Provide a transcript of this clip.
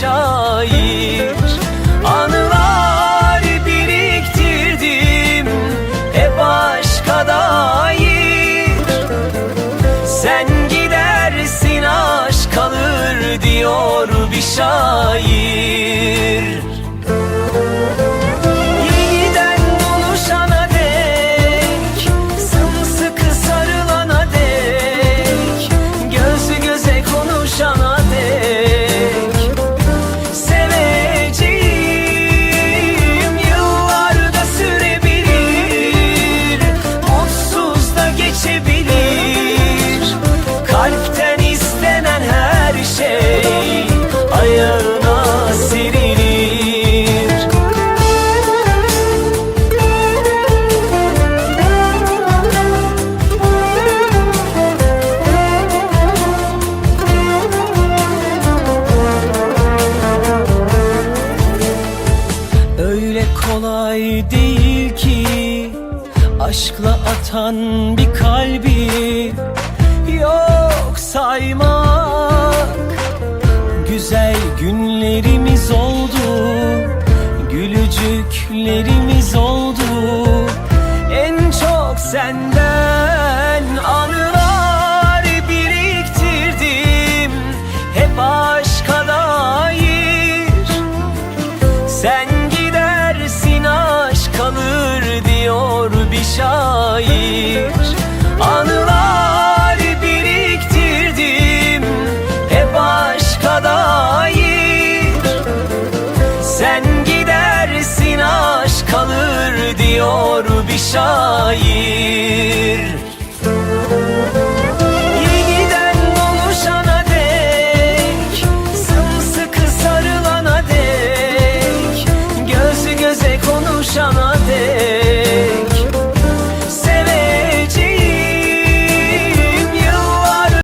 şair Anılar biriktirdim hep aşka dair. Sen gidersin aşk kalır diyor bir şair değil ki. Aşkla atan bir kalbi Yok saymak. Güzel günlerimiz oldu Gülücüklerimiz oldu. En çok senden diyor bir şair